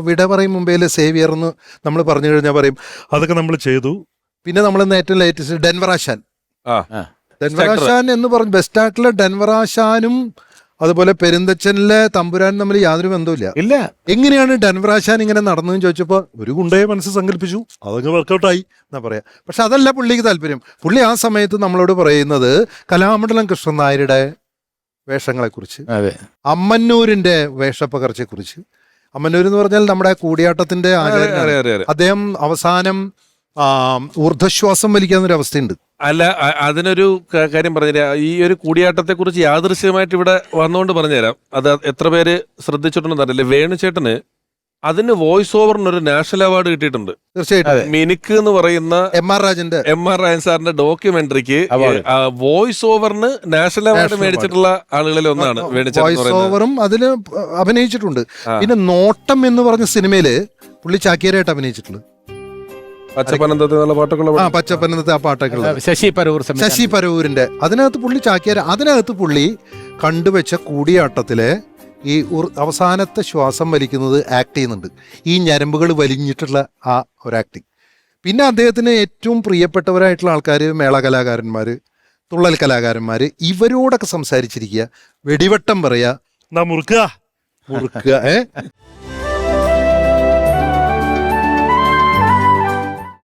വിട പറയും മുമ്പേൽ സേവിയർ എന്ന് നമ്മൾ പറഞ്ഞു കഴിഞ്ഞാൽ പറയും. അതൊക്കെ നമ്മൾ ചെയ്തു. പിന്നെ നമ്മൾ ഇന്ന് ഏറ്റവും ലേറ്റസ്റ്റ് ഡെൻവർ ആശാൻ. ഡെൻവർ ആശാൻ എന്ന് പറഞ്ഞു. ബെസ്റ്റ് ആയിട്ടുള്ള ഡെൻവറാശാനും അതുപോലെ പെരുന്തച്ചനിലെ തമ്പുരാനും തമ്മിൽ യാതൊരു ബന്ധവുമില്ല. ഇല്ല. എങ്ങനെയാണ് ഡെൻവറാശാൻ ഇങ്ങനെ നടന്നതെന്ന് ചോദിച്ചപ്പോൾ ഒരു ഗുണ്ടയെ മനസ്സ് സങ്കല്പിച്ചു. അതങ്ങ് വർക്കൗട്ടായി എന്നാ പറയാ. പക്ഷെ അതല്ല പുള്ളിക്ക് താല്പര്യം. പുള്ളി ആ സമയത്ത് നമ്മളോട് പറയുന്നത് കലാമണ്ഡലം കൃഷ്ണൻ നായരുടെ വേഷങ്ങളെക്കുറിച്ച് അതെ. അമ്മന്നൂരിന്റെ വേഷപ്പകർച്ചയെക്കുറിച്ച് അമ്മന്നൂർ എന്ന് പറഞ്ഞാൽ നമ്മുടെ കൂടിയാട്ടത്തിന്റെ ആചാരം അദ്ദേഹം അവസാനം ഊർധ്വശ്വാസം വലിക്കാവുന്ന ഒരു അവസ്ഥയുണ്ട്. അല്ല അതിനൊരു കാര്യം പറഞ്ഞുതരാം ഈ ഒരു കൂടിയാട്ടത്തെ കുറിച്ച് യാദൃശ്യമായിട്ട് ഇവിടെ വന്നുകൊണ്ട് പറഞ്ഞുതരാം. അത് എത്ര പേര് ശ്രദ്ധിച്ചിട്ടുണ്ടെന്ന് അറിയില്ല. വേണുചേട്ടന് അതിന് വോയിസ് ഓവറിന് ഒരു നാഷണൽ അവാർഡ് കിട്ടിയിട്ടുണ്ട്. തീർച്ചയായിട്ടും. മിനിക്ക് എന്ന് പറയുന്ന എം ആർ രാജന്റെ എം ആർ രാജൻ സാറിന്റെ ഡോക്യുമെന്ററിക്ക് വോയിസ് ഓവറിന് നാഷണൽ അവാർഡ് മേടിച്ചിട്ടുള്ള ആളുകളിൽ ഒന്നാണ് വോയിസ് ഓവറും അതിൽ അഭിനയിച്ചിട്ടുണ്ട്. പിന്നെ നോട്ടം എന്ന് പറഞ്ഞ സിനിമയിൽ പുള്ളി ചാക്യാരായിട്ട് അഭിനയിച്ചിട്ടുണ്ട്. പച്ചപ്പനന്തത്തെ ആ പാട്ടൊക്കെ ശശി പരൂർ ശശി പരൂരിന്റെ അതിനകത്ത് പുള്ളി ചാക്കിയാർ അതിനകത്ത് പുള്ളി കണ്ടുവെച്ച കൂടിയാട്ടത്തിലെ ഈ അവസാനത്തെ ശ്വാസം വലിക്കുന്നത് ആക്ട് ചെയ്യുന്നുണ്ട്. ഈ ഞരമ്പുകൾ വലിഞ്ഞിട്ടുള്ള ആ ഒരു ആക്ടിങ് പിന്നെ അദ്ദേഹത്തിന് ഏറ്റവും പ്രിയപ്പെട്ടവരായിട്ടുള്ള ആൾക്കാർ മേള കലാകാരന്മാർ തുള്ളൽ കലാകാരന്മാർ ഇവരോടൊക്കെ സംസാരിച്ചിരിക്കുക. വെടിവട്ടം പറയുക മുറുക്കുക. മുറുക്കുക ഏ?